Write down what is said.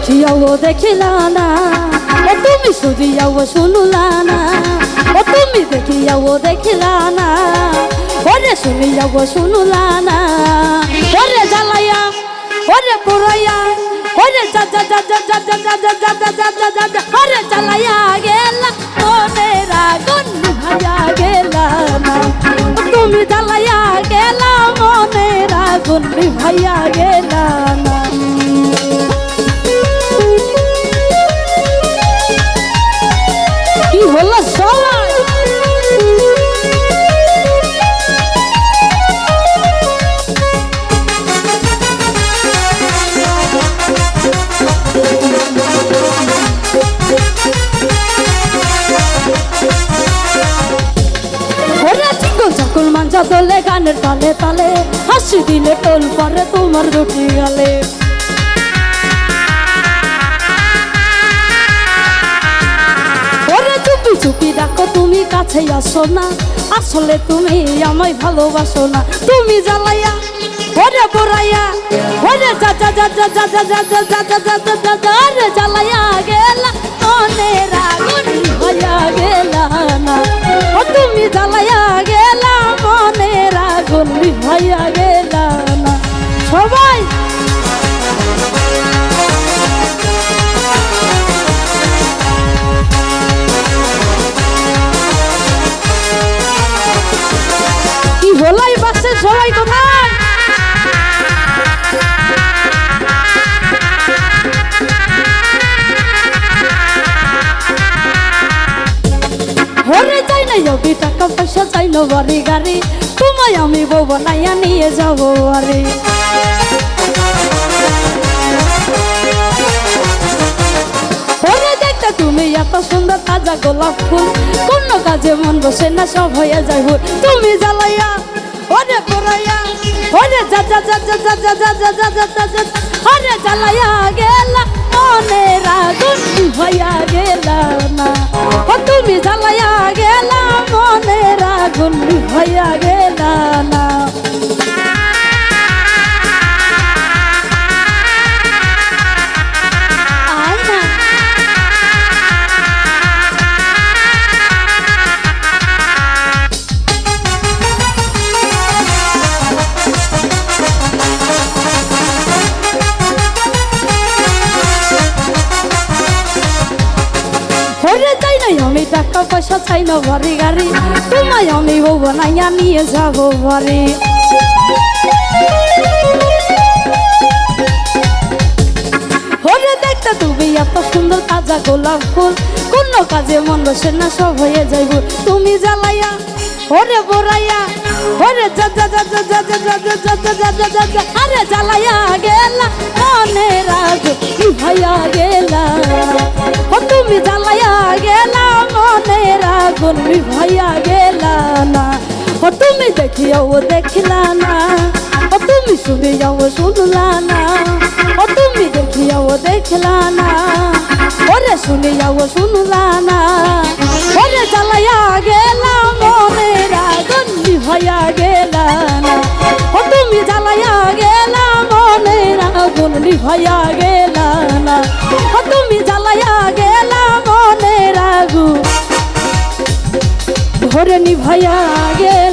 দেখিয়াও দেখিলা না ও তুমি শুধিয়াও শুনুলা না ও তুমি দেখিয়াও দেখিলা না ওরে শুনিয়াও শুনুলা না ওরে জ্বালাইয়া ওরে পুরাইয়া ওরে যা যা যা যা যা যা যা যা যা যা যা যা যা ওরে জ্বালাইয়া গেল মনের আগুন নিভাইয়া গেল না তুমি জ্বালাইয়া গেল মনের আগুন নিভাইয়া গেল চাকুল মাঞ্জা দোলে গানের তালে তালে হাসি দিলে টোল পরে তোমার দুটি গালে ওরে চুপি চুপি ডাকো তুমি কাছে আসো না আসলে তুমি আমায় ভালোবাসো না তুমি জ্বালাইয়া ওরে বড়াইয়া ওরে যা যা যা যা যা যা যা যা যা যা যা যা হরে যাই না যদি টাকা পয়সা চাইলো বাড়ি গাড়ি তোমায় আমি বউ বানাইয়া নিয়ে যাব দেখতে তুমি এত সুন্দর তাজা গোলাপ ফুল কোন কাজে মন বসে না সব হয়ে যায় ভুল তুমি জ্বালাইয়া ওরে পড়াইয়া ওরে যা যা যা যা যা যা যা যা যা যা যা ওরে জ্বালাইয়া গেলা মনের আগুন হইয়া গেলা না ও তুমি জ্বালাইয়া গেলা আগুন হইয়া গেলা না। নাই আমি টাকা পয়সা চাই না বাড়ি গাড়ি তোমায় আমি বউ বানাইয়া নিয়ে যাব বাড়ি হরে দেখতে তুমি এত সুন্দর তাজা গোলাপ ফুল কোন কাজে মন বসে না সব হয়ে যাইব তুমি জ্বালাইয়া ওরে বড়াইয়া ওরে যা যা যা যা যা যা যা যা যা যা যা যা আরে জ্বালাইয়া গেলা মনের আগুন ভাইয়া গেলা না ও তুমি দেখিয়াও দেখিলা না ও তুমি শুনিয়াও শুনলা না ও তুমি দেখিয়াও দেখলা না ওরে শুনিয়াও শুনলা না ওরে জ্বালাইয়া গেলা মনের আগুন হইয়া গেলা না ও তুমি জ্বালাইয়া গেলা মনের আগুন হইয়া গেলা ধরে নিভাইয়া গে।